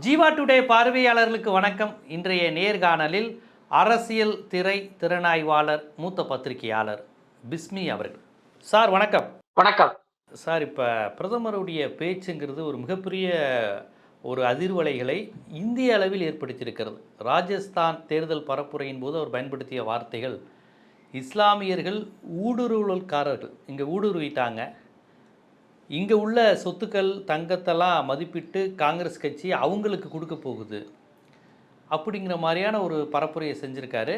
Jeeva today பார்வையாளர்களுக்கு வணக்கம். இன்றைய நேர்காணலில் அரசியல் திரை திறனாய்வாளர் மூத்த பத்திரிகையாளர் பிஸ்மி அவர்கள். சார் வணக்கம். வணக்கம். சார் இப்போ பிரதமருடைய பேச்சுங்கிறது ஒரு மிகப்பெரிய ஒரு அதிர்வலைகளை இந்திய அளவில் ஏற்படுத்தியிருக்கிறது. ராஜஸ்தான் தேர்தல் பரப்புரையின் போது அவர் பயன்படுத்திய வார்த்தைகள் இஸ்லாமியர்கள் ஊடுருவல்காரர்கள். இங்கே ஊடுருவிட்டாங்க. இங்கே உள்ள சொத்துக்கள் தங்கத்தெல்லாம் மதிப்பிட்டு காங்கிரஸ் கட்சி அவங்களுக்கு கொடுக்க போகுது. அப்படிங்கிற மாதிரியான ஒரு பரப்புரையை செஞ்சுருக்காரு.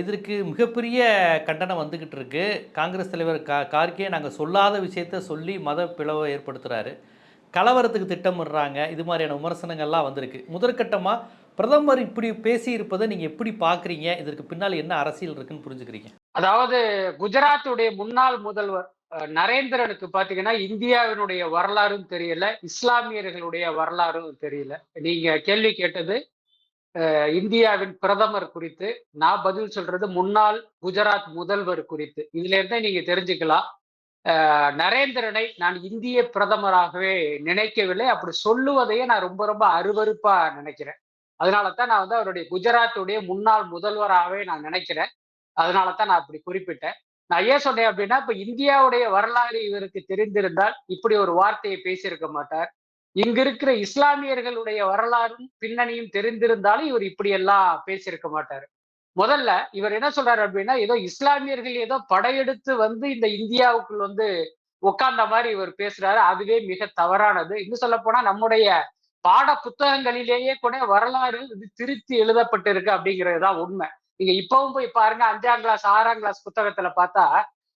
இதற்கு மிகப்பெரிய கண்டனம் வந்துக்கிட்டு இருக்கு. காங்கிரஸ் தலைவர் கா கார்கே நாங்கள் சொல்லாத விஷயத்த சொல்லி மத பிளவை ஏற்படுத்துகிறாரு கலவரத்துக்கு திட்டமிடுறாங்க. இது மாதிரியான விமர்சனங்கள்லாம் வந்திருக்கு. முதற்கட்டமாக பிரதமர் இப்படி பேசியிருப்பதை நீங்கள் எப்படி பார்க்குறீங்க? இதற்கு பின்னால் என்ன அரசியல் இருக்குன்னு புரிஞ்சுக்கிறீங்க? அதாவது குஜராத்துடைய முன்னாள் முதல்வர் நரேந்திரனுக்கு பாத்தீங்கன்னா இந்தியாவினுடைய வரலாறும் தெரியல இஸ்லாமியர்களுடைய வரலாறும் தெரியல. நீங்க கேள்வி கேட்டது இந்தியாவின் பிரதமர் குறித்து நான் பதில் சொல்றது முன்னாள் குஜராத் முதல்வர் குறித்து. இதுல இருந்தே நீங்க தெரிஞ்சுக்கலாம். நரேந்திரனை நான் இந்திய பிரதமராகவே நினைக்கவில்லை. அப்படி சொல்லுவதையே நான் ரொம்ப ரொம்ப அருவறுப்பா நினைக்கிறேன். அதனால தான் நான் வந்து அவருடைய குஜராத்துடைய முன்னாள் முதல்வராகவே நான் நினைக்கிறேன். அதனால தான் நான் அப்படி குறிப்பிட்டேன். நான் ஏன் சொன்னேன் அப்படின்னா இப்ப இந்தியாவுடைய வரலாறு இவருக்கு தெரிந்திருந்தால் இப்படி ஒரு வார்த்தையை பேசியிருக்க மாட்டார். இங்க இருக்கிற இஸ்லாமியர்களுடைய வரலாறும் பின்னணியும் தெரிந்திருந்தாலும் இவர் இப்படி எல்லாம் பேசியிருக்க மாட்டார். முதல்ல இவர் என்ன சொல்றாரு அப்படின்னா ஏதோ இஸ்லாமியர்கள் ஏதோ படையெடுத்து வந்து இந்த இந்தியாவுக்குள் வந்து உட்கார்ந்த மாதிரி இவர் பேசுறாரு. அதுவே மிக தவறானது. இன்னும் சொல்ல போனா நம்முடைய பாட புத்தகங்களிலேயே கூட வரலாறு இது திருத்தி எழுதப்பட்டிருக்கு அப்படிங்கிறது தான் உண்மை. நீங்க இப்பவும் போய் பாருங்க அஞ்சாம் கிளாஸ் ஆறாம் கிளாஸ் புத்தகத்துல பார்த்தா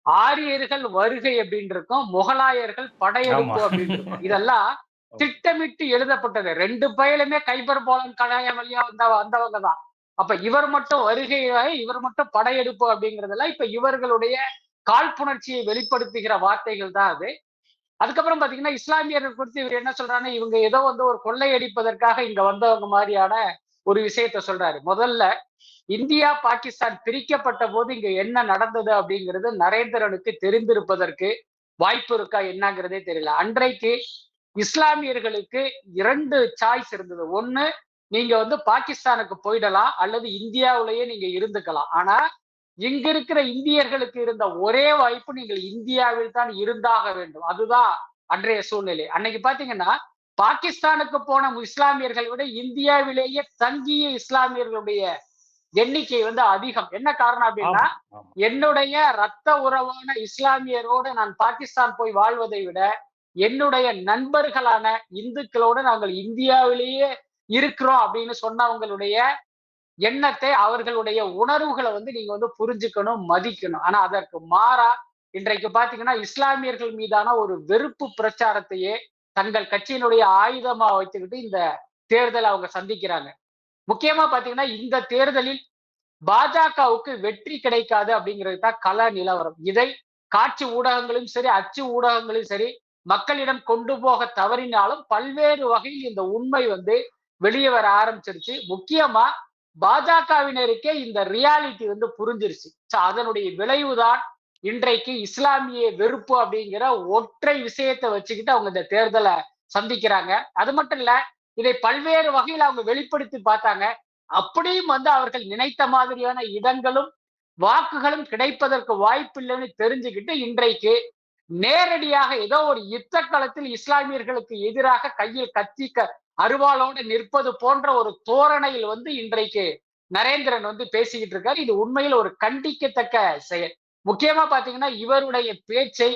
ஆரியர்கள் வருகை அப்படின்னு இருக்கும் முகலாயர்கள் படையெடுப்பு. அப்படின்னு இருக்கும். இதெல்லாம் திட்டமிட்டு எழுதப்பட்டது. ரெண்டு பயலுமே கைபர் போலன் கடாயம் வழியா வந்த வந்தவங்க தான். அப்ப இவர் மட்டும் வருகை இவர் மட்டும் படையெடுப்பு அப்படிங்கறதெல்லாம் இப்ப இவர்களுடைய காழ்ப்புணர்ச்சியை வெளிப்படுத்துகிற வார்த்தைகள் தான் அது. அதுக்கப்புறம் பாத்தீங்கன்னா இஸ்லாமியர்கள் குறித்து இவர் என்ன சொல்றாருன்னா இவங்க ஏதோ வந்து ஒரு கொள்ளையடிப்பதற்காக இங்க வந்தவங்க மாதிரியான ஒரு விஷயத்த சொல்றாரு. முதல்ல இந்தியா பாகிஸ்தான் பிரிக்கப்பட்ட போது இங்க என்ன நடந்தது அப்படிங்கிறது நரேந்திரனுக்கு தெரிந்திருப்பதற்கு வாய்ப்பு இருக்கா என்னங்கிறதே தெரியல. அன்றைக்கு இஸ்லாமியர்களுக்கு இரண்டு சாய்ஸ் இருந்தது. ஒண்ணு நீங்க வந்து பாகிஸ்தானுக்கு போயிடலாம் அல்லது இந்தியாவிலேயே நீங்க இருந்துக்கலாம். ஆனா இங்க இருக்கிற இந்தியர்களுக்கு இருந்த ஒரே வாய்ப்பு நீங்கள் இந்தியாவில் தான் இருந்தாக வேண்டும். அதுதான் அன்றைய சூழ்நிலை. அன்னைக்கு பாத்தீங்கன்னா பாகிஸ்தானுக்கு போன இஸ்லாமியர்களை விட இந்தியாவிலேயே தங்கிய இஸ்லாமியர்களுடைய எண்ணிக்கை வந்து அதிகம் என்ன காரணம் அப்படின்னா. என்னுடைய ரத்த உறவான இஸ்லாமியரோடு நான் பாகிஸ்தான் போய் வாழ்வதை விட என்னுடைய நண்பர்களான இந்துக்களோடு நாங்கள் இந்தியாவிலேயே இருக்கிறோம் அப்படின்னு சொன்னவங்களுடைய எண்ணத்தை அவர்களுடைய உணர்வுகளை வந்து நீங்க வந்து புரிஞ்சுக்கணும் மதிக்கணும் ஆனா அதற்கு மாறா இன்றைக்கு பாத்தீங்கன்னா இஸ்லாமியர்கள் மீதான ஒரு வெறுப்பு பிரச்சாரத்தையே தங்கள் கட்சியினுடைய ஆயுதமா வைத்துக்கிட்டு இந்த தேர்தலை அவங்க சந்திக்கிறாங்க. முக்கியமா பாத்தீங்கன்னா இந்த தேர்தலில் பாஜகவுக்கு வெற்றி கிடைக்காது அப்படிங்கிறது தான் கள நிலவரம். இதை காட்சி ஊடகங்களும் சரி அச்சு ஊடகங்களும் சரி மக்களிடம் கொண்டு போக தவறினாலும் பல்வேறு வகையில் இந்த உண்மை வந்து வெளியே வர ஆரம்பிச்சிருச்சு. முக்கியமா பாஜகவினருக்கே இந்த ரியாலிட்டி வந்து புரிஞ்சிருச்சு. So அதனுடைய விளைவுதான் இன்றைக்கு இஸ்லாமிய வெறுப்பு அப்படிங்கிற ஒற்றை விஷயத்தை வச்சுக்கிட்டு அவங்க இந்த தேர்தலை சந்திக்கிறாங்க. அது மட்டும் இல்ல இதை பல்வேறு வகையில் அவங்க வெளிப்படுத்தி பார்த்தாங்க. அப்படியும் வந்து அவர்கள் நினைத்த மாதிரியான இடங்களும் வாக்குகளும் கிடைப்பதற்கு வாய்ப்பில்லைன்னு தெரிஞ்சுக்கிட்டு இன்றைக்கு நேரடியாக ஏதோ ஒரு யுத்த காலத்தில் இஸ்லாமியர்களுக்கு எதிராக கையில் கத்தி அருவாளோடு நிற்பது போன்ற ஒரு தோரணையில் வந்து இன்றைக்கு நரேந்திரன் வந்து பேசிக்கிட்டு இருக்காரு. இது உண்மையில் ஒரு கண்டிக்கத்தக்க செயல். முக்கியமா பாத்தீங்கன்னா இவருடைய பேச்சை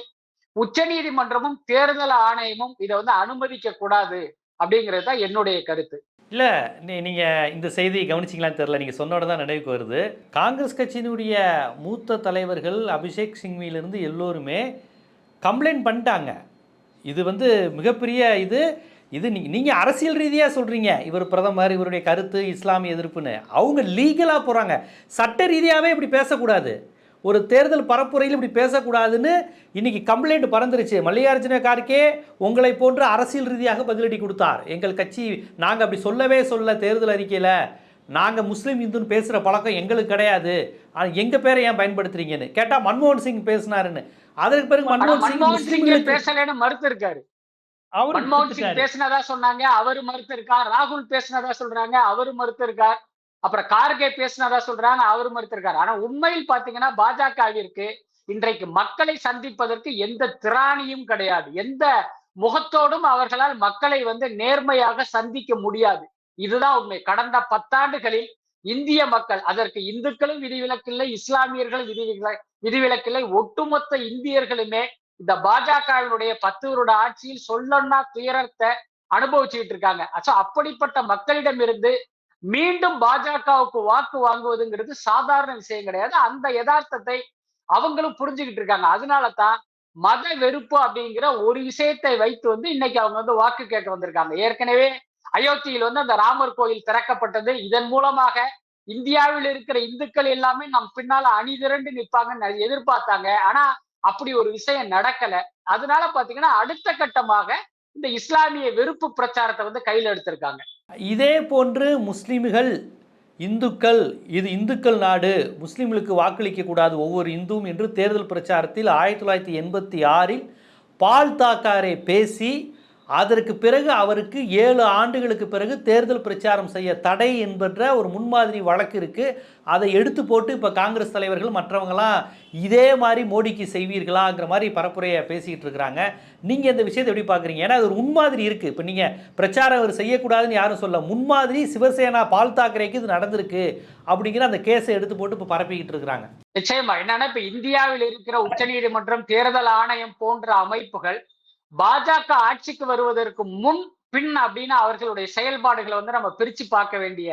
உச்சநீதிமன்றமும் தேர்தல் ஆணையமும் இதை வந்து அனுமதிக்க கூடாது அப்படிங்கிறது தான் என்னுடைய கருத்து. இல்லை நீ நீங்கள் இந்த செய்தியை கவனிச்சிங்களான்னு தெரில நீங்கள் சொன்னோட தான் நினைவுக்கு வருது. காங்கிரஸ் கட்சியினுடைய மூத்த தலைவர்கள் அபிஷேக் சிங்வியிலிருந்து எல்லோருமே கம்ப்ளைண்ட் பண்ணிட்டாங்க. இது வந்து மிகப்பெரிய இது. இது நீங்கள் நீங்கள் அரசியல் ரீதியாக சொல்கிறீங்க இவர் பிரதமர் இவருடைய கருத்து இஸ்லாமிய எதிர்ப்புன்னு. அவங்க லீகலாக போகிறாங்க சட்ட ரீதியாகவே இப்படி பேசக்கூடாது. ஒரு தேர்தல் பரப்புரையில் இப்படி பேசக்கூடாதுன்னு இன்னைக்கு கம்ப்ளைண்ட் பறந்துருச்சு. மல்லிகார்ஜுன கார்கே உங்களை போன்று அரசியல் ரீதியாக பதிலடி கொடுத்தார். எங்கள் கட்சி நாங்கள் அப்படி சொல்லவே சொல்ல தேர்தல் அறிக்கையில் நாங்கள் முஸ்லீம் இந்துன்னு பேசுகிற பழக்கம் எங்களுக்கு கிடையாது. ஆனால் எங்கள் பேரை ஏன் பயன்படுத்துறீங்கன்னு? கேட்டால் மன்மோகன் சிங் பேசினாருன்னு. அதற்கு பிறகு மன்மோகன் சிங் பேசலன்னு மறுத்து இருக்காரு அவரு மன்மோகன் சிங். பேசினதா சொன்னாங்க அவரு மறுத்து இருக்கார் ராகுல் பேசினதா சொல்றாங்க அவரு மறுத்து இருக்கார் அப்புறம் கார்கே பேசினதா சொல்றாங்க அவரு மறுத்திருக்காரு. ஆனா உண்மையில் பாத்தீங்கன்னா பாஜகவிற்கு இன்றைக்கு மக்களை சந்திப்பதற்கு எந்த திராணியும் கிடையாது. எந்த முகத்தோடும் அவர்களால் மக்களை வந்து நேர்மையாக சந்திக்க முடியாது. இதுதான் உண்மை. கடந்த பத்தாண்டுகளில் இந்திய மக்கள் அதற்கு இந்துக்களும் விதிவிலக்கில்லை இஸ்லாமியர்களும் விதிவிலை விதிவிலக்கில்லை ஒட்டுமொத்த இந்தியர்களுமே இந்த பாஜகவினுடைய பத்து வருட ஆட்சியில் சொல்லொன்னா துயரத்தை அனுபவிச்சுக்கிட்டு இருக்காங்க. அச்சோ அப்படிப்பட்ட மக்களிடமிருந்து மீண்டும் பாஜகவுக்கு வாக்கு வாங்குவதுங்கிறது சாதாரண விஷயம் கிடையாது. அந்த யதார்த்தத்தை அவங்களும் புரிஞ்சுக்கிட்டு இருக்காங்க. அதனால தான் மத வெறுப்பு அப்படிங்கிற ஒரு விஷயத்தை வைத்து வந்து இன்னைக்கு அவங்க வந்து வாக்கு கேட்க வந்திருக்காங்க. ஏற்கனவே அயோத்தியில் வந்து அந்த ராமர் கோயில் திறக்கப்பட்டது. இதன் மூலமாக இந்தியாவில் இருக்கிற இந்துக்கள் எல்லாமே நம் பின்னால அணிதிரண்டு நிற்பாங்கன்னு எதிர்பார்த்தாங்க. ஆனா அப்படி ஒரு விஷயம் நடக்கல. அதனால பாத்தீங்கன்னா அடுத்த கட்டமாக இந்த இஸ்லாமிய வெறுப்பு பிரச்சாரத்தை வந்து கையில எடுத்திருக்காங்க. இதே போன்று முஸ்லீம்கள் இந்துக்கள் இது இந்துக்கள் நாடு முஸ்லீம்களுக்கு வாக்களிக்க கூடாது ஒவ்வொரு இந்துவும் என்று தேர்தல் பிரச்சாரத்தில் ஆயிரத்தி தொள்ளாயிரத்தி எண்பத்தி ஆறில் பால் தாக்காரே பேசி அதற்கு பிறகு அவருக்கு ஏழு ஆண்டுகளுக்கு பிறகு தேர்தல் பிரச்சாரம் செய்ய தடை என்பன்ற ஒரு முன்மாதிரி வழக்கு இருக்குது அதை எடுத்து போட்டு இப்போ காங்கிரஸ் தலைவர்கள் மற்றவங்களாம் இதே மாதிரி மோடிக்கு செய்வீர்களாங்கிற மாதிரி பரப்புரையை பேசிக்கிட்டு இருக்கிறாங்க. நீங்கள் இந்த விஷயத்தை எப்படி பார்க்குறீங்க ஏன்னா அது ஒரு முன்மாதிரி இருக்குது இப்போ நீங்கள் பிரச்சாரம் அவர் செய்யக்கூடாதுன்னு யாரும் சொல்ல முன்மாதிரி சிவசேனா பால் தாக்கரேக்கு இது நடந்திருக்கு அப்படிங்கிற அந்த கேஸை எடுத்து போட்டு இப்போ பரப்பிக்கிட்டு இருக்கிறாங்க. நிச்சயமா. என்னன்னா இப்போ இந்தியாவில் இருக்கிற உச்சநீதிமன்றம் தேர்தல் ஆணையம் போன்ற அமைப்புகள் பாஜக ஆட்சிக்கு வருவதற்கு முன் பின் அப்படின்னு அவர்களுடைய செயல்பாடுகளை வந்து நம்ம பிரிச்சு பார்க்க வேண்டிய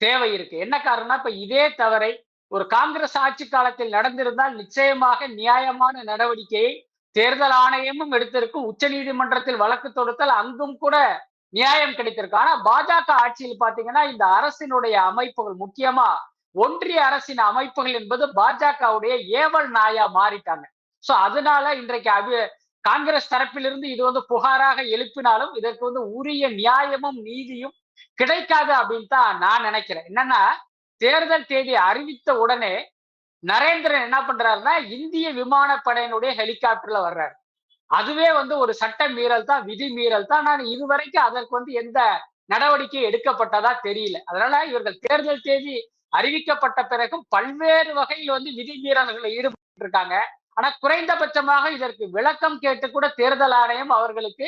தேவை இருக்கு. என்ன காரணம்னா இப்ப இதே தவறை ஒரு காங்கிரஸ் ஆட்சி காலத்தில் நடந்திருந்தால் நிச்சயமாக நியாயமான நடவடிக்கையை தேர்தல் ஆணையமும் எடுத்திருக்கும். உச்ச நீதிமன்றத்தில் வழக்கு தொடுத்தால் அங்கும் கூட நியாயம் கிடைத்திருக்கும். ஆனா பாஜக ஆட்சியில் பாத்தீங்கன்னா இந்த அரசினுடைய அமைப்புகள் முக்கியமா ஒன்றிய அரசின் அமைப்புகள் என்பது பாஜகவுடைய ஏவல் நாயா மாறிட்டாங்க. சோ அதனால இன்றைக்கு அபி காங்கிரஸ் தரப்பிலிருந்து இது வந்து புகாராக எழுப்பினாலும் இதற்கு வந்து உரிய நியாயமும் நீதியும் கிடைக்காது அப்படின்னு தான் நான் நினைக்கிறேன். என்னன்னா தேர்தல் தேதி அறிவித்த உடனே நரேந்திரன் என்ன பண்றாருன்னா இந்திய விமானப்படையினுடைய ஹெலிகாப்டர்ல வர்றாரு. அதுவே வந்து ஒரு சட்ட மீறல் தான் விதி மீறல் தான். நான் இதுவரைக்கும் அதற்கு வந்து எந்த நடவடிக்கை எடுக்கப்பட்டதா தெரியல. அதனால இவர்கள் தேர்தல் தேதி அறிவிக்கப்பட்ட பிறகும் பல்வேறு வகையில் வந்து விதி மீறல்களை ஈடுபட்டு இருக்காங்க ஆனா குறைந்தபட்சமாக இதற்கு விளக்கம் கேட்டு கூட தேர்தல் ஆணையம் அவர்களுக்கு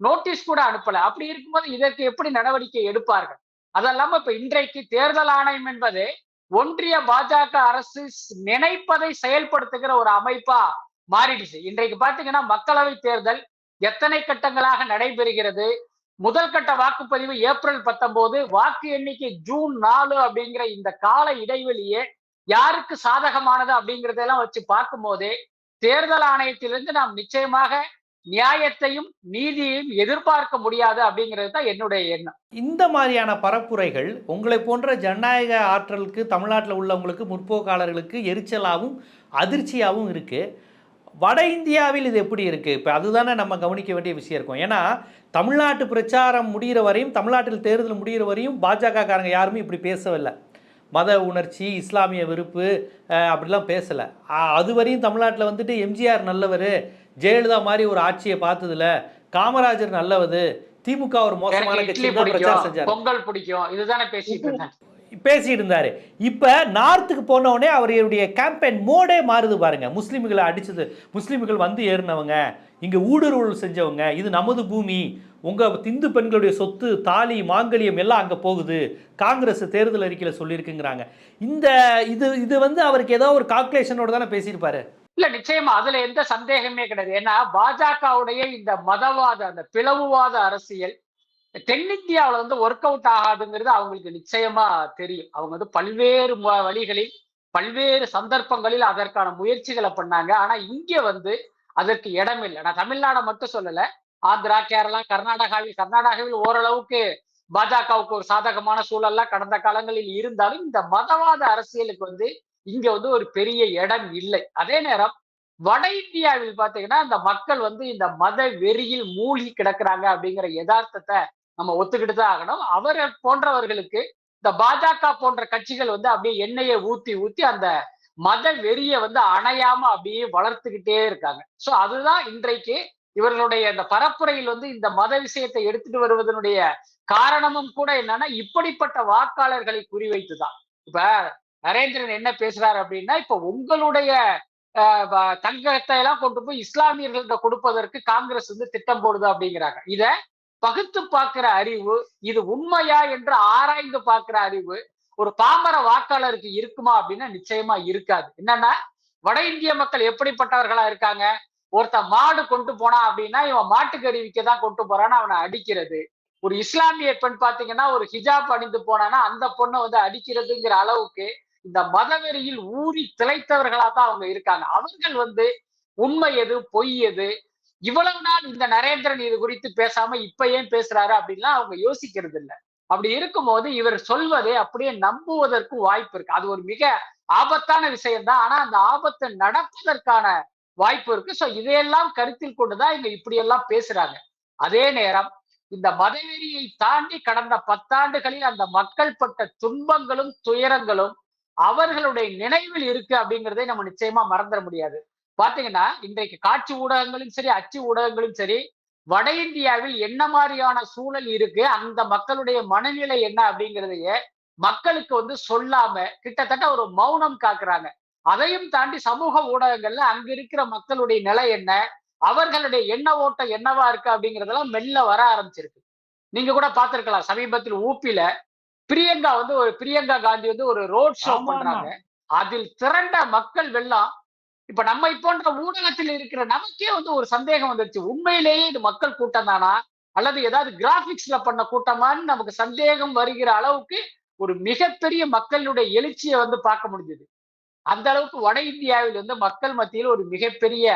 நோட்டீஸ் கூட அனுப்பல. அப்படி இருக்கும்போது இதற்கு எப்படி நடவடிக்கை எடுப்பார்கள்? அதெல்லாம இப்ப இன்றைக்கு தேர்தல் ஆணையம் என்பது ஒன்றிய பாஜக அரசு நினைப்பதை செயல்படுத்துகிற ஒரு அமைப்பா மாறிடுச்சு. இன்றைக்கு பாத்தீங்கன்னா மக்களவை தேர்தல் எத்தனை கட்டங்களாக நடைபெறுகிறது? முதல் கட்ட வாக்குப்பதிவு ஏப்ரல் பத்தொன்பது வாக்கு எண்ணிக்கை ஜூன் நாலு அப்படிங்கிற இந்த கால இடைவெளியே யாருக்கு சாதகமானது அப்படிங்கறதெல்லாம் வச்சு பார்க்கும்போதே தேர்தல் ஆணையத்திலிருந்து நாம் நிச்சயமாக நியாயத்தையும் நீதியையும் எதிர்பார்க்க முடியாது அப்படிங்கிறது தான் என்னுடைய எண்ணம். இந்த மாதிரியான பரப்புரைகள் உங்களை போன்ற ஜனநாயக ஆற்றலுக்கு தமிழ்நாட்டில் உள்ளவங்களுக்கு முற்போக்காளர்களுக்கு எரிச்சலாகவும் அதிர்ச்சியாகவும் இருக்குது வட இந்தியாவில் இது எப்படி இருக்குது இப்போ அதுதானே நம்ம கவனிக்க வேண்டிய விஷயம் இருக்கும். ஏன்னா தமிழ்நாட்டு பிரச்சாரம் முடிகிற வரையும் தமிழ்நாட்டில் தேர்தல் முடிகிற வரையும் பாஜக காரங்க யாருமே இப்படி பேசவில்லை. மத உணர்ச்சி இஸ்லாமிய வெறுப்பு அப்படிலாம் பேசலை. அது வரையும் தமிழ்நாட்டில் வந்துட்டு எம்ஜிஆர் நல்லவர் ஜெயலலிதா மாதிரி ஒரு ஆட்சியை பார்த்ததில்ல காமராஜர் நல்லவது திமுக ஒரு மோசமான கட்சி பிரச்சாரம் செஞ்சார். பொங்கல் பிடிக்கும் இதுதானே பேசிட்டு இருந்தேன். பேசிட்டு இருந்தாரு. இப்போ நார்த்துக்கு போன உடனே அவருடைய கேம்பெயின் மோடே மாறுது பாருங்க. முஸ்லீம்களை அடிச்சது முஸ்லீம்கள் வந்து ஏறினவங்க இங்க ஊடுருவல் செஞ்சவங்க இது நமது பூமி உங்கள் திந்து பெண்களுடைய சொத்து தாலி மாங்கல்யம் எல்லாம் அங்கே போகுது. காங்கிரஸ் தேர்தல் அறிக்கையில் சொல்லியிருக்குங்கிறாங்க. இந்த இது இது வந்து அவருக்கு ஏதோ ஒரு கால்குலேஷனோட தானே பேசியிருப்பாரு? இல்ல நிச்சயமா. அதுல எந்த சந்தேகமே கிடையாது. ஏன்னா பாஜகவுடைய இந்த மதவாத அந்த பிளவுவாத அரசியல் தென்னிந்தியாவில் வந்து ஒர்க் அவுட் ஆகாதுங்கிறது அவங்களுக்கு நிச்சயமா தெரியும். அவங்க வந்து பல்வேறு வழிகளில் பல்வேறு சந்தர்ப்பங்களில் அதற்கான முயற்சிகளை பண்ணாங்க. ஆனா இங்க வந்து அதற்கு இடம் இல்லை நான் தமிழ்நாடை மட்டும் சொல்லல. ஆந்திரா கேரளா கர்நாடகாவில் கர்நாடகாவில் ஓரளவுக்கு பாஜகவுக்கு ஒரு சாதகமான சூழல்லாம் கடந்த காலங்களில் இருந்தாலும் இந்த மதவாத அரசியலுக்கு வந்து இங்க வந்து ஒரு பெரிய இடம் இல்லை. அதே நேரம் வட இந்தியாவில் பாத்தீங்கன்னா இந்த மக்கள் வந்து இந்த மத வெறியில் மூழ்கி கிடக்குறாங்க அப்படிங்கிற யதார்த்தத்தை நம்ம ஒத்துக்கிட்டு தான் ஆகணும். அவர் போன்றவர்களுக்கு இந்த பாஜக போன்ற கட்சிகள் வந்து அப்படியே எண்ணெயை ஊத்தி ஊத்தி அந்த மத வெறிய வந்து அணையாம அப்படியே வளர்த்துக்கிட்டே இருக்காங்க. சோ அதுதான் இன்றைக்கு இவர்களுடைய இந்த பரப்புரையில் வந்து இந்த மத விஷயத்தை எடுத்துட்டு வருவதனுடைய காரணமும் கூட என்னன்னா இப்படிப்பட்ட வாக்காளர்களை குறிவைத்துதான். இப்ப நரேந்திரன் என்ன பேசுறாரு அப்படின்னா இப்ப உங்களுடைய தங்கத்தை எல்லாம் கொண்டு போய் இஸ்லாமியர்கள்ட்ட கொடுப்பதற்கு காங்கிரஸ் வந்து திட்டம் போடுது அப்படிங்கிறாங்க. இத பகுத்து பார்க்கிற அறிவு இது உண்மையா என்று ஆராய்ந்து பார்க்கிற அறிவு ஒரு பாமர வாக்காளருக்கு இருக்குமா அப்படின்னா நிச்சயமா இருக்காது. என்னன்னா வட இந்திய மக்கள் எப்படிப்பட்டவர்களா இருக்காங்க? ஒருத்தன் மாடு கொண்டு போனா அப்படின்னா இவன் மாட்டுக்கறி விற்க தான் கொண்டு போறான்னு அவனை அடிக்கிறது. ஒரு இஸ்லாமிய பெண் பாத்தீங்கன்னா ஒரு ஹிஜாப் அணிந்து போனான்னா அந்த பொண்ணை வந்து அடிக்கிறதுங்கிற அளவுக்கு இந்த மதவெறியில் ஊறி திளைத்தவர்களா தான் அவங்க இருக்காங்க. அவர்கள் வந்து உண்மை எது பொய் எது இவ்வளவு நாள் இந்த நரேந்திரன் இது குறித்து பேசாம இப்ப ஏன் பேசுறாரு அப்படின்லாம் அவங்க யோசிக்கிறது இல்லை. அப்படி இருக்கும்போது இவர் சொல்வதை அப்படியே நம்புவதற்கு வாய்ப்பு இருக்கு. அது ஒரு மிக ஆபத்தான விஷயம் தான் ஆனா அந்த ஆபத்தை நடப்பதற்கான வாய்ப்பு இருக்கு. சோ இதையெல்லாம் கருத்தில் கொண்டுதான் இங்க இப்படியெல்லாம் பேசுறாங்க. அதே நேரம் இந்த மதவெறியை தாண்டி கடந்த பத்தாண்டுகளில் அந்த மக்கள் பட்ட துன்பங்களும் துயரங்களும் அவர்களுடைய நினைவில் இருக்கு அப்படிங்கிறதை நம்ம நிச்சயமா மறந்துட முடியாது. பாத்தீங்கன்னா இன்றைக்கு காட்சி ஊடகங்களும் சரி அச்சு ஊடகங்களும் சரி வட இந்தியாவில் என்ன மாதிரியான சூழல் இருக்கு அந்த மக்களுடைய மனநிலை என்ன அப்படிங்கிறதையே மக்களுக்கு வந்து சொல்லாம கிட்டத்தட்ட ஒரு மௌனம் காக்குறாங்க. அதையும் தாண்டி சமூக ஊடகங்கள்ல அங்க இருக்கிற மக்களுடைய நிலை என்ன? அவர்களுடைய எண்ண ஓட்டம் என்னவா இருக்கு அப்படிங்கறதெல்லாம் மெல்ல வர ஆரம்பிச்சிருக்கு. நீங்க கூட பார்த்திருக்கலாம் சமீபத்தில் ஊப்பில பிரியங்கா வந்து ஒரு பிரியங்கா காந்தி வந்து ஒரு ரோட் ஷோ. பண்றாங்க. அதில் திரண்ட மக்கள் வெள்ளம். இப்ப நம்மை போன்ற ஊடகத்தில் இருக்கிற நமக்கே வந்து ஒரு சந்தேகம் வந்துருச்சு. உண்மையிலேயே இது மக்கள் கூட்டம் தானா? அல்லது ஏதாவது கிராபிக்ஸ்ல பண்ண கூட்டமான்னு நமக்கு சந்தேகம் வருகிற அளவுக்கு ஒரு மிகப்பெரிய மக்களுடைய எழுச்சியை வந்து பார்க்க முடிஞ்சது. அந்த அளவுக்கு வட இந்தியாவில் வந்து மக்கள் மத்தியில் ஒரு மிகப்பெரிய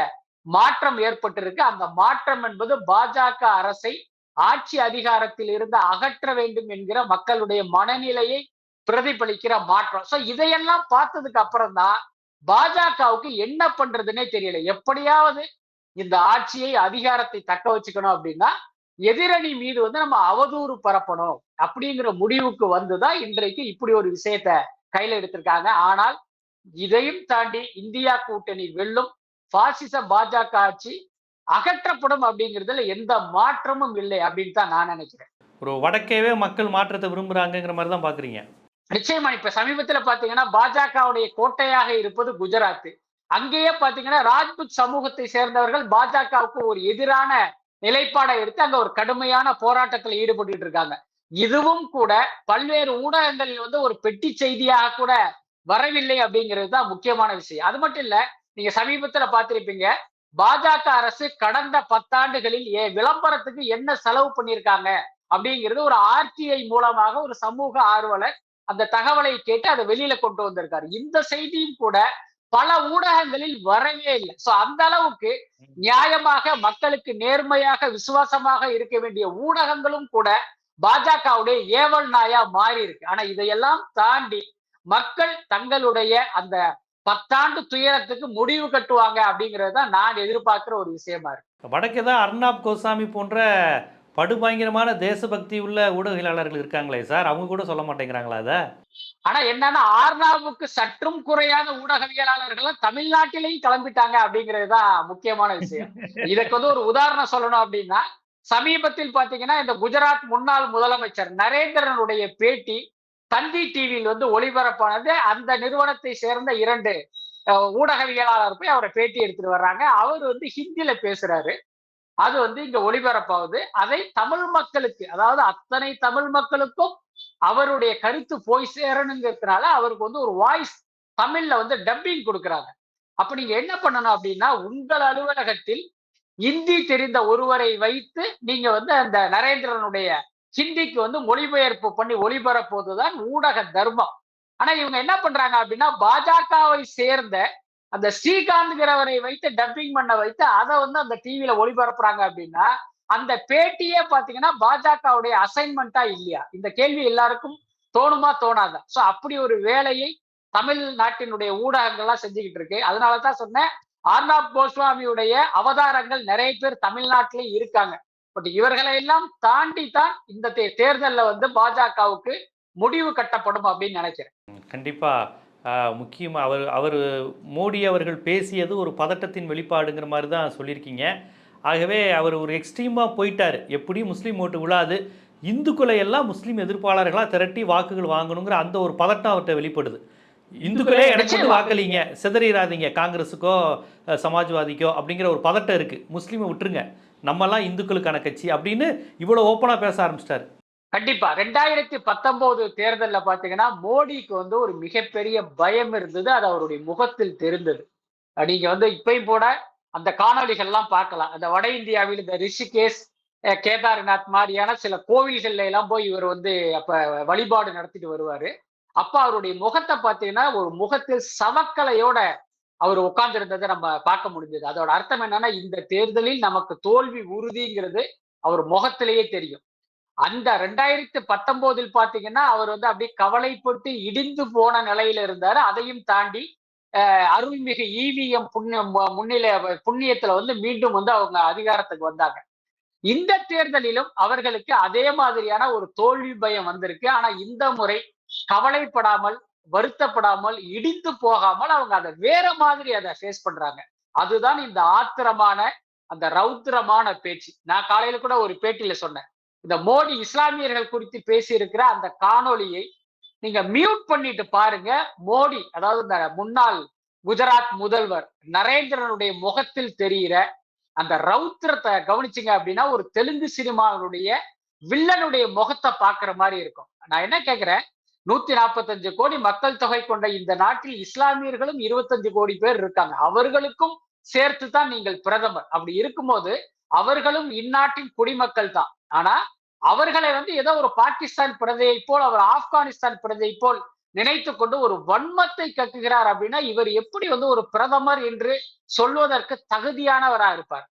மாற்றம் ஏற்பட்டிருக்கு. அந்த மாற்றம் என்பது பாஜக அரசை ஆட்சி அதிகாரத்தில் இருந்து அகற்ற வேண்டும் என்கிற மக்களுடைய மனநிலையை பிரதிபலிக்கிற மாற்றம். சோ இதையெல்லாம் பார்த்ததுக்கு அப்புறம் தான் பாஜகவுக்கு என்ன பண்றதுன்னே தெரியல. எப்படியாவது இந்த ஆட்சியை அதிகாரத்தை தக்க வச்சுக்கணும் அப்படின்னா எதிரணி மீது வந்து நம்ம அவதூறு பரப்பணும் அப்படிங்கிற முடிவுக்கு வந்துதான் இன்றைக்கு இப்படி ஒரு விஷயத்த கையில எடுத்திருக்காங்க. ஆனால் இதையும் தாண்டி இந்தியா கூட்டணி வெல்லும் பாசிச பாஜக ஆட்சி அகற்றப்படும் அப்படிங்கிறதுல எந்த மாற்றமும் இல்லை அப்படின்னு தான் நான் நினைக்கிறேன். ஒரு வடக்கேவே மக்கள் மாற்றத்தை விரும்புறாங்கங்கிற மாதிரி தான் பாக்குறீங்க. நிச்சயமா இப்ப சமீபத்துல பாத்தீங்கன்னா பாஜகவுடைய கோட்டையாக இருப்பது குஜராத். அங்கேயே பாத்தீங்கன்னா ராஜ்புத் சமூகத்தை சேர்ந்தவர்கள் பாஜகவுக்கு ஒரு எதிரான நிலைப்பாடை எடுத்து அங்க ஒரு கடுமையான போராட்டத்தில் ஈடுபட்டு இருக்காங்க. இதுவும் கூட பல்வேறு ஊடகங்களில் வந்து ஒரு பெட்டி செய்தியாக கூட வரவில்லை அப்படிங்கிறது தான் முக்கியமான விஷயம். அது மட்டும் இல்ல நீங்க சமீபத்துல பார்த்திருப்பீங்க பாஜக அரசு கடந்த பத்தாண்டுகளில் ஏ விளம்பரத்துக்கு என்ன செலவு பண்ணியிருக்காங்க அப்படிங்கிறது ஒரு ஆர்டிஐ மூலமாக ஒரு சமூக ஆர்வலர் அந்த தகவலை கேட்டு அதை வெளியில கொண்டு வந்திருக்காரு. இந்த செய்தியும் கூட பல ஊடகங்களில் வரவே இல்லை. சோ அந்த அளவுக்கு நியாயமாக மக்களுக்கு நேர்மையாக விசுவாசமாக இருக்க வேண்டிய ஊடகங்களும் கூட பாஜகவுடைய ஏவல் நாயா மாறி இருக்கு ஆனா இதையெல்லாம் தாண்டி மக்கள் தங்களுடைய அந்த பத்தாண்டு துயரத்துக்கு முடிவு கட்டுவாங்க அப்படிங்கிறது தான் நான் எதிர்பார்க்கிற ஒரு விஷயமா இருக்கு. வடக்கே தான் அர்னாப் கோசாமி போன்ற படுபயங்கரமான தேசபக்தி உள்ள ஊடகவியலாளர்கள் இருக்காங்களே சார்? அவங்க கூட சொல்ல மாட்டேங்கிறாங்களா அதை? ஆனா என்னன்னா ஆர்னாவுக்கு சற்றும் குறையாத ஊடகவியலாளர்கள் தமிழ்நாட்டிலையும் கிளம்பிட்டாங்க அப்படிங்கிறது தான் முக்கியமான விஷயம். இதுக்கு வந்து ஒரு உதாரணம் சொல்லணும் அப்படின்னா சமீபத்தில் பாத்தீங்கன்னா இந்த குஜராத் முன்னாள் முதலமைச்சர் நரேந்திரனுடைய பேட்டி தந்தி டிவியில் வந்து ஒளிபரப்பானது அந்த நிறுவனத்தை சேர்ந்த இரண்டு ஊடகவியலாளர் போய் அவரை பேட்டி எடுத்துட்டு வர்றாங்க. அவர் வந்து ஹிந்தியில பேசுறாரு. அது வந்து இங்க ஒளிபரப்பாவது அதை தமிழ் மக்களுக்கு அதாவது அத்தனை தமிழ் மக்களுக்கும் அவருடைய கருத்து போய் சேரணுங்கிறதுனால அவருக்கு வந்து ஒரு வாய்ஸ் தமிழ்ல வந்து டப்பிங் கொடுக்குறாங்க. அப்ப நீங்க என்ன பண்ணணும் அப்படின்னா உங்கள் அலுவலகத்தில் ஹிந்தி தெரிந்த ஒருவரை வைத்து நீங்க வந்து அந்த நரேந்திரனுடைய ஹிந்திக்கு வந்து மொழிபெயர்ப்பு பண்ணி ஒளிபரப்புவதுதான் ஊடக தர்மம். ஆனா இவங்க என்ன பண்றாங்க அப்படின்னா பாஜகவை சேர்ந்த அந்த ஸ்ரீகாந்த்கிறவரை வைத்து டப்பிங் பண்ண வைத்து அதை வந்து அந்த டிவியில ஒளிபரப்புறாங்க அப்படின்னா அந்த பேட்டியே பாத்தீங்கன்னா பாஜகவுடைய அசைன்மெண்டா இல்லையா? இந்த கேள்வி எல்லாருக்கும் தோணுமா தோணாதா? சோ அப்படி ஒரு வேலையை தமிழ்நாட்டினுடைய ஊடகங்கள்லாம் செஞ்சுக்கிட்டு இருக்கு. அதனாலதான் சொன்னேன் ஆர்னாப் கோஸ்வாமியுடைய அவதாரங்கள் நிறைய பேர் தமிழ்நாட்டிலே இருக்காங்க. பட் இவர்களை எல்லாம் தாண்டி தான் இந்த தே- தேர்தல்ல வந்து பாஜகவுக்கு முடிவு கட்டப்படும் அப்படின்னு நினைக்கிறேன். கண்டிப்பாக முக்கியமாக அவர் அவர் மோடி அவர்கள் பேசியது ஒரு பதட்டத்தின் வெளிப்பாடுங்கிற மாதிரி தான் சொல்லியிருக்கீங்க. ஆகவே அவர் ஒரு எக்ஸ்ட்ரீமாக போயிட்டார். எப்படி முஸ்லீம் ஓட்டு விழாது? இந்துக்களை எல்லாம் முஸ்லீம் எதிர்ப்பாளர்களாக திரட்டி வாக்குகள் வாங்கணுங்கிற அந்த ஒரு பதட்டம் அவர்கிட்ட வெளிப்படுது. இந்துக்களே நிச்சயமா. வாக்களிங்க. சிதறிடாதீங்க காங்கிரஸுக்கோ சமாஜ்வாதிக்கோ அப்படிங்கிற ஒரு பதட்டம் இருக்குது முஸ்லீமை விட்டுருங்க. நம்மலாம் இந்துக்களுக்கான கட்சி அப்படின்னு இவ்வளோ ஓப்பனாக பேச ஆரம்பிச்சிட்டாரு. கண்டிப்பா. ரெண்டாயிரத்தி பத்தொன்பது தேர்தலில் பாத்தீங்கன்னா மோடிக்கு வந்து ஒரு மிகப்பெரிய பயம் இருந்தது அது அவருடைய முகத்தில் தெரிந்தது. நீங்க வந்து இப்பயும் கூட அந்த காணொலிகள்லாம் பார்க்கலாம். அந்த வட இந்தியாவில் இந்த ரிஷிகேஷ் கேதார்நாத் மாதிரியான சில கோவில்கள்ல எல்லாம் போய் இவர் வந்து அப்ப வழிபாடு நடத்திட்டு வருவாரு. அப்ப அவருடைய முகத்தை பார்த்தீங்கன்னா ஒரு முகத்தில் சவக்கலையோட அவர் உட்கார்ந்திருந்ததை நம்ம பார்க்க முடிஞ்சது. அதோட அர்த்தம் என்னன்னா இந்த தேர்தலில் நமக்கு தோல்வி உறுதிங்கிறது அவர் முகத்திலேயே தெரியும். அந்த ரெண்டாயிரத்தி பத்தொன்பதில் பாத்தீங்கன்னா அவர் வந்து அப்படியே கவலைப்பட்டு இடிந்து போன நிலையில இருந்தாரு. அதையும் தாண்டி அஹ், அருள்மிகு இவிஎம் புண்ணிய முன்னிலை புண்ணியத்துல வந்து மீண்டும் வந்து அவங்க அதிகாரத்துக்கு வந்தாங்க. இந்த தேர்தலிலும் அவர்களுக்கு அதே மாதிரியான ஒரு தோல்வி பயம் வந்திருக்கு. ஆனா இந்த முறை கவலைப்படாமல் வருத்தப்படாமல் இடிந்து போகாமல் அவங்க அதை வேற மாதிரி அதை ஃபேஸ் பண்றாங்க. அதுதான் இந்த ஆத்திரமான அந்த ரௌத்திரமான பேச்சு. நான் காலையில கூட ஒரு பேட்டியில சொன்னேன். இந்த மோடி இஸ்லாமியர்கள் குறித்து பேசி இருக்கிற அந்த காணொளியை நீங்க மியூட் பண்ணிட்டு பாருங்க. மோடி அதாவது இந்த முன்னாள் குஜராத் முதல்வர் நரேந்திரனுடைய முகத்தில் தெரிகிற அந்த ரௌத்திரத்தை கவனிச்சீங்க அப்படின்னா ஒரு தெலுங்கு சினிமாவினுடைய வில்லனுடைய முகத்தை பார்க்கிற மாதிரி இருக்கும். நான் என்ன கேக்குறேன்? நூத்தி நாற்பத்தஞ்சு கோடி மக்கள் தொகை கொண்ட இந்த நாட்டில் இஸ்லாமியர்களும் இருபத்தஞ்சு கோடி பேர் இருக்காங்க. அவர்களுக்கும் சேர்த்து தான் நீங்கள் பிரதமர். அப்படி இருக்கும்போது அவர்களும் இந்நாட்டின் குடிமக்கள் தான். ஆனா அவர்களை வந்து ஏதோ ஒரு பாகிஸ்தான் பிரதையை போல் அவர் ஆப்கானிஸ்தான் பிரதையை போல் நினைத்து கொண்டு ஒரு வன்மத்தை கக்குகிறார் அப்படின்னா இவர் எப்படி வந்து ஒரு பிரதமர் என்று சொல்வதற்கு தகுதியானவரா இருப்பார்?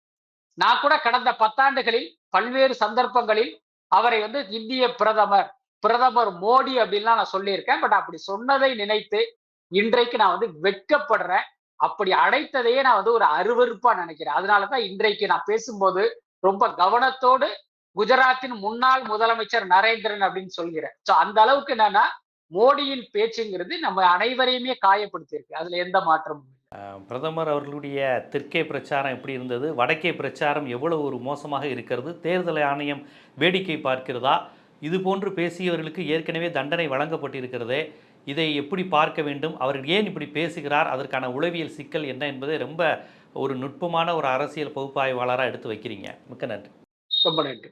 நான் கூட கடந்த பத்தாண்டுகளில் பல்வேறு சந்தர்ப்பங்களில் அவரை வந்து இந்திய பிரதமர் பிரதமர் மோடி அப்படின்லாம் நான் சொல்லியிருக்கேன். பட் அப்படி சொன்னதை நினைத்து இன்றைக்கு நான் வந்து வெட்கப்படுறேன். அப்படி அடைத்ததையே நான் வந்து ஒரு அருவருப்பா நினைக்கிறேன். அதனாலதான் இன்றைக்கு நான் பேசும்போது ரொம்ப கவனத்தோடு குஜராத்தின் முன்னாள் முதலமைச்சர் நரேந்திரன் அப்படின்னு சொல்கிறேன். சோ அந்த அளவுக்கு என்னன்னா மோடியின் பேச்சுங்கிறது நம்ம அனைவரையுமே காயப்படுத்தியிருக்கு. அதுல எந்த மாற்றமும் பிரதமர் அவர்களுடைய தெற்கே பிரச்சாரம் எப்படி இருந்தது? வடக்கே பிரச்சாரம் எவ்வளவு ஒரு மோசமாக இருக்கிறது? தேர்தல் ஆணையம் வேடிக்கை பார்க்கிறதா? இது போன்று பேசியவர்களுக்கு ஏற்கனவே தண்டனை வழங்கப்பட்டிருக்கிறதே இதை எப்படி பார்க்க வேண்டும்? அவர் ஏன் இப்படி பேசுகிறார்? அதற்கான உளவியல் சிக்கல் என்ன என்பதை ரொம்ப ஒரு நுட்பமான ஒரு அரசியல் பகுப்பாய்வாளராக எடுத்து வைக்கிறீங்க. மிக்க நன்றி. ரொம்ப நன்றி.